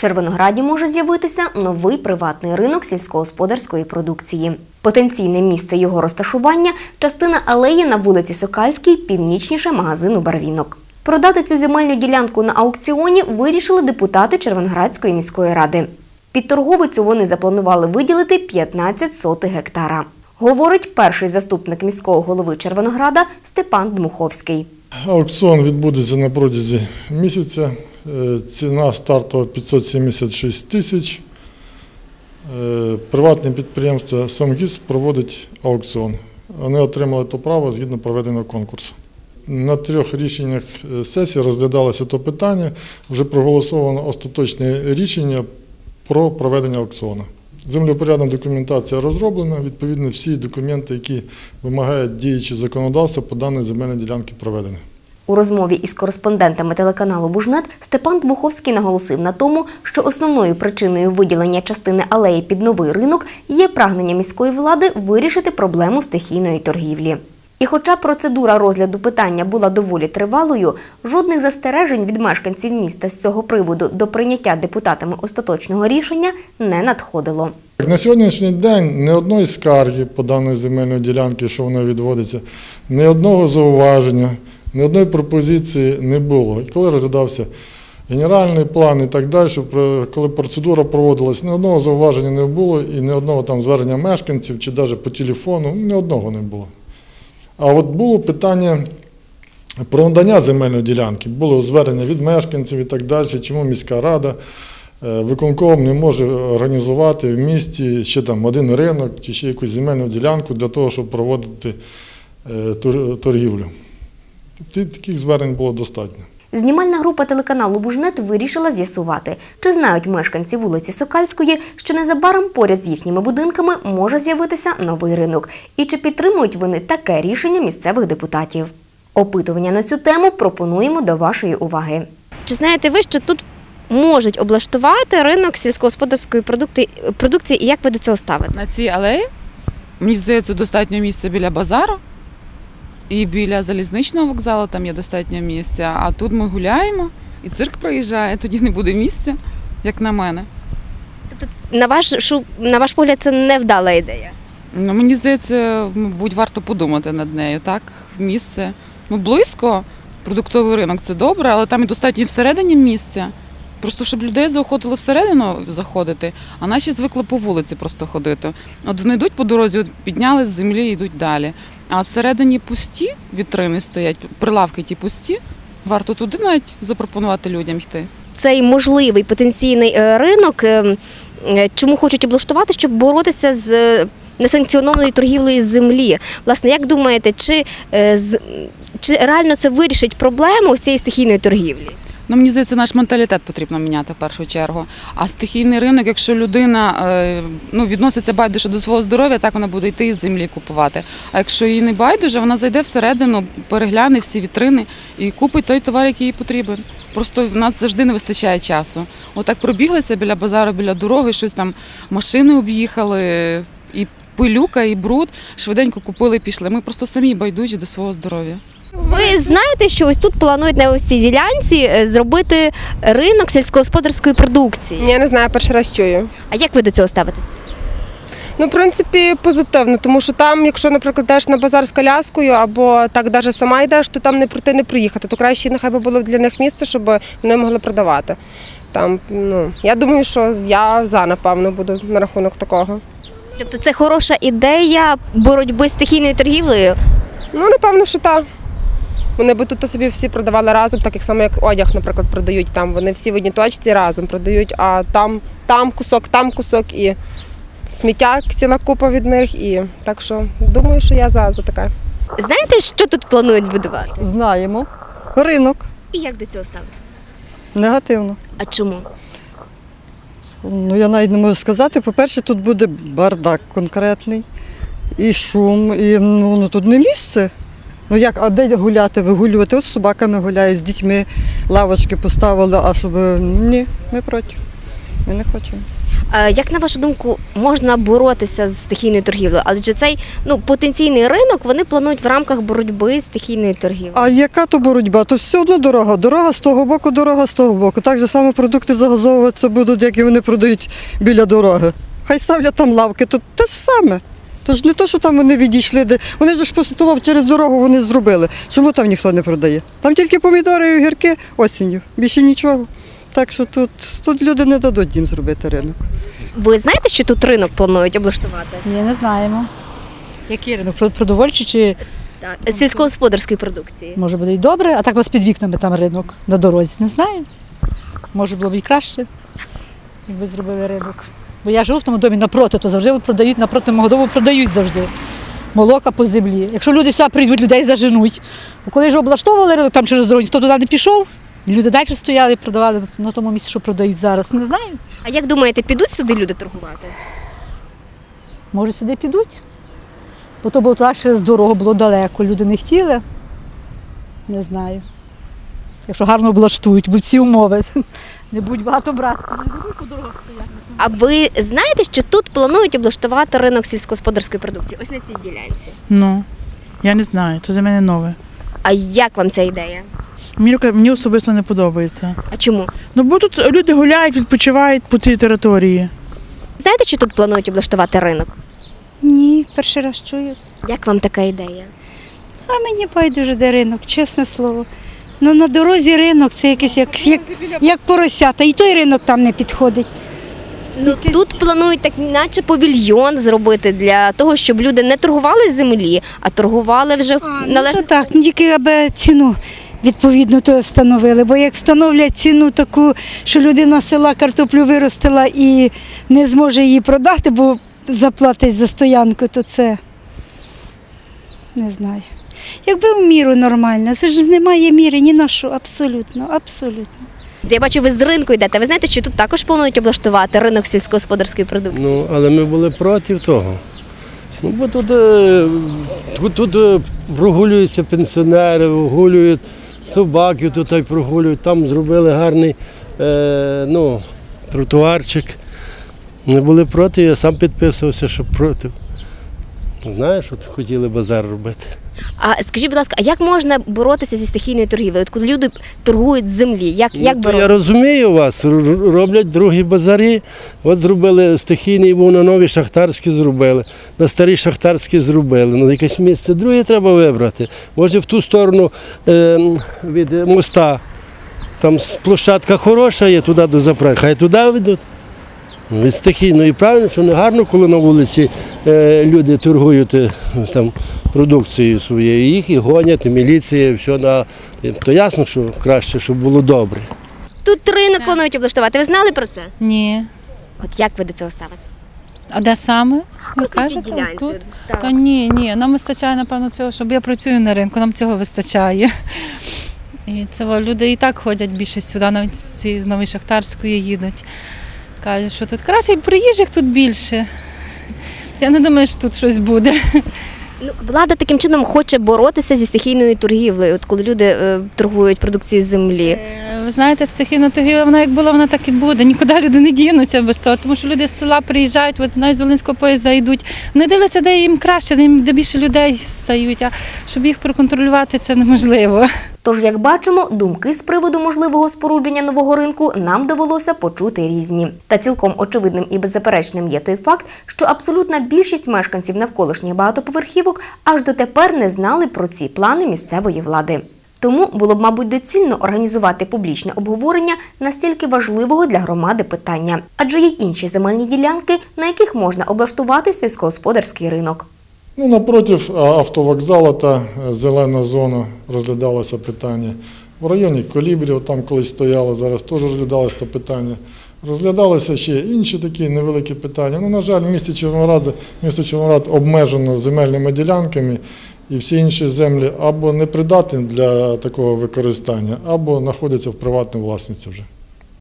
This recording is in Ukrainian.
Червонограді може з'явитися новий приватний ринок сільськогосподарської продукції. Потенційне місце його розташування частина алеї на вулиці Сокальській, північніше магазину Барвінок. Продати цю земельну ділянку на аукціоні вирішили депутати Червоноградської міської ради. Під торговицю вони запланували виділити 15 сотих гектара. Говорить перший заступник міського голови Червонограда Степан Дмуховський. Аукціон відбудеться на протязі місяця. Е, Ціна стартова 576 тисяч. Е, Приватне підприємство «Самгіз» проводить аукціон. Вони отримали то право згідно проведеного конкурсу. На трьох рішеннях е, сесії розглядалося то питання. Вже проголосовано остаточне рішення про проведення аукціону. Землепорядна документація розроблена, відповідно, всі документи, які вимагають діючі законодавства по даній земельній ділянці проведені. У розмові із кореспондентами телеканалу Бужнет Степан Дмуховський наголосив на тому, що основною причиною виділення частини алеї під новий ринок є прагнення міської влади вирішити проблему стихійної торгівлі. І хоча процедура розгляду питання була доволі тривалою, жодних застережень від мешканців міста з цього приводу до прийняття депутатами остаточного рішення не надходило. На сьогоднішній день ні одної скарги по даної земельної ділянки, що вона відводиться, ні одного зауваження, ні одної пропозиції не було. І коли розглядався генеральний план і так далі, коли процедура проводилась, ні одного зауваження не було і ні одного там звернення мешканців чи навіть по телефону, ні одного не було. А от було питання про надання земельної ділянки. Було звернення від мешканців і так далі, чому міська рада, е, виконком не може організувати в місті ще там один ринок чи ще якусь земельну ділянку для того, щоб проводити е, торгівлю. Ті- Таких звернень було достатньо. Знімальна група телеканалу Бужнет вирішила з'ясувати, чи знають мешканці вулиці Сокальської, що незабаром поряд з їхніми будинками може з'явитися новий ринок, і чи підтримують вони таке рішення місцевих депутатів. Опитування на цю тему пропонуємо до вашої уваги. Чи знаєте ви, що тут можуть облаштувати ринок сільськогосподарської продукти, продукції, і як ви до цього ставите? На цій алеї, мені здається, достатньо місця біля базару і біля залізничного вокзалу там є достатньо місця. А тут ми гуляємо, і цирк проїжджає, тоді не буде місця, як на мене. На ваш на ваш погляд, це невдала ідея. Ну, мені здається, мабуть, варто подумати над нею. Так, місце. Ну, близько, продуктовий ринок це добре, але там і достатньо всередині місця. Просто щоб людей заохотили всередину заходити, а наші звикли по вулиці просто ходити. От вони йдуть по дорозі, от підняли з землі і йдуть далі. А всередині пусті вітрини стоять, прилавки ті пусті. Варто туди навіть запропонувати людям йти. Цей можливий потенційний е, ринок е, е, чому хочуть облаштувати, щоб боротися з несанкціонованою торгівлею землі. Власне, як думаєте, чи, чи реально це вирішить проблему цієї стихійної торгівлі? Ну, мені здається, наш менталітет потрібно міняти в першу чергу. А стихійний ринок, якщо людина е, ну, відноситься байдуже до свого здоров'я, так вона буде йти із землі купувати. А якщо їй не байдуже, вона зайде всередину, перегляне всі вітрини і купить той товар, який їй потрібен. Просто в нас завжди не вистачає часу. Отак пробіглися біля базару, біля дороги, щось там машини об'їхали, і пилюка, і бруд. Швиденько купили і пішли. Ми просто самі байдужі до свого здоров'я. Ви знаєте, що ось тут планують на ось цій ділянці е, зробити ринок сільськогосподарської продукції. Ні, не знаю, перший раз чую. А як ви до цього ставитесь? Ну, в принципі, позитивно, тому що там, якщо, наприклад, йдеш на базар з коляскою або так навіть сама йдеш, то там не прийти, не приїхати. То краще нехай би було для них місце, щоб вони могли продавати. Там, ну, я думаю, що я за, напевно, буду на рахунок такого. Тобто це хороша ідея боротьби з стихійною торгівлею. Ну, напевно, що так. Вони би тут собі всі продавали разом, так як само як одяг, наприклад, продають там. Вони всі в одній точці разом продають, а там, там кусок, там кусок і сміття ціла купа від них. І так що думаю, що я за, за таке. Знаєте, що тут планують будувати? Знаємо. Ринок І як до цього ставитись? негативно. А чому? Ну я навіть не можу сказати. По-перше, тут буде бардак конкретний, і шум, і ну, ну тут не місце. Ну як, а де гуляти, вигулювати? От з собаками гуляють, з дітьми лавочки поставили, а щоб ні, ми проти. Ми не хочемо. Е, Як на вашу думку, можна боротися з стихійною торгівлею? Адже цей ну потенційний ринок вони планують в рамках боротьби з стихійною торгівлею. А яка то боротьба? То все одно дорога. Дорога з того боку, дорога з того боку. Так же само продукти загазовуватися будуть, як і вони продають біля дороги. Хай ставлять там лавки, то те ж саме. То ж не то, що там вони відійшли, де вони ж того через дорогу вони зробили. Чому там ніхто не продає? Там тільки помідори і огірки осінню, більше нічого. Так що тут, тут люди не дадуть їм зробити ринок. Ви знаєте, що тут ринок планують облаштувати? Ні, не знаємо. Який ринок? Про- Продовольчий чи Так, сільськогосподарської продукції. може буде і добре, а так у нас під вікнами там ринок на дорозі. Не знаю. Може було б і краще, якби зробили ринок. Бо я живу в тому домі напроти, то завжди продають, напроти мого дому продають завжди. Молока по землі. Якщо люди сюди прийдуть, людей заженуть. Бо коли ж облаштовували ринок там через дорогу, ніхто туди не пішов. Люди далі стояли і продавали на- тому місці, що продають зараз. Не знаю. А як думаєте, підуть сюди люди торгувати? Може, сюди підуть? Бо то було туди через дорогу було далеко. Люди не хотіли. Не знаю. Якщо гарно облаштують, будь всі умови. Не будь багато брати. Не будуть по дорогах стояти. А ви знаєте, що тут планують облаштувати ринок сільськогосподарської продукції? Ось на цій ділянці. Ну, я не знаю, це для мене нове. А як вам ця ідея? Мені, мені особисто не подобається. А чому? Ну, бо тут люди гуляють, відпочивають по цій території. Знаєте, що тут планують облаштувати ринок? Ні, перший раз чую. Як вам така ідея? А мені байдуже де ринок, чесне слово. Ну на дорозі ринок це якесь як, як, як поросята. І той ринок там не підходить. Ну тут планують так, наче павільйон зробити для того, щоб люди не торгували з землі, а торгували вже Ну, належно. то так, ну, тільки аби ціну відповідно то встановили. Бо як встановлять ціну таку, що людина з села картоплю виростила і не зможе її продати, бо заплатить за стоянку, то це не знаю. Якби в міру нормально, це ж немає міри ні на що, абсолютно, абсолютно. Я бачу, ви з ринку йдете. Ви знаєте, що тут також планують облаштувати ринок сільськогосподарської продукції? Ну, але ми були проти того. Ну, бо тут, е, тут, тут е, прогулюються пенсіонери, прогулюють собаки, тут прогулюють. Там зробили гарний е, ну, тротуарчик. Ми були проти, я сам підписувався, що проти. Знаєш, от хотіли базар робити. А скажіть, будь ласка, а як можна боротися зі стихійною торгівлею? От коли люди торгують з землі, як, як Ну, то я розумію вас, р- роблять другі базарі. От зробили стихійний був на нові шахтарські зробили, на старі шахтарські зробили. Ну, якесь місце друге треба вибрати. Може в ту сторону е, м, від моста. Там с- площадка хороша є туди до заправки, хай туди ведуть. Ну, Від стихійно і правильно, що не гарно, коли на вулиці е, люди торгують е, там, продукцією своєю. Їх і гонять, і міліція, і все на. То ясно, що краще, щоб було добре. Тут ринок планують облаштувати. Ви знали про це? Ні. От як ви до цього ставитесь? А де саме? Ви Ось на цій кажете? ділянці. Тут? Так. Та ні, ні, нам вистачає, напевно, цього, щоб я працюю на ринку, нам цього вистачає. І це люди і так ходять більше сюди, навіть з цієї з Нової Шахтарської їдуть. Кажуть, що тут краще, приїжджих тут більше. Я не думаю, що тут щось буде. Ну, влада таким чином хоче боротися зі стихійною торгівлею, от коли люди е, торгують продукцією землі. Ви знаєте, стихійна торгівля, вона як була, вона так і буде. Нікуди люди не дінуться без того, тому що люди з села приїжджають, от навіть з Волинського поїзда йдуть. Вони дивляться, де їм краще, де більше людей стають. А щоб їх проконтролювати, це неможливо. Тож, як бачимо, думки з приводу можливого спорудження нового ринку нам довелося почути різні. Та цілком очевидним і беззаперечним є той факт, що абсолютна більшість мешканців навколишніх багатоповерхівок аж дотепер не знали про ці плани місцевої влади. Тому було б, мабуть, доцільно організувати публічне обговорення настільки важливого для громади питання, адже є інші земельні ділянки, на яких можна облаштувати сільськогосподарський ринок. Ну, напротив автовокзалу та е, зелена зона розглядалося питання. В районі Колібрів там колись стояло, зараз теж розглядалося це питання. Розглядалися ще інші такі невеликі питання. Ну, на жаль, в місті Червоноград, місто Червоноград обмежено земельними ділянками, і всі інші землі або непридатні для такого використання, або знаходяться в приватній власності вже.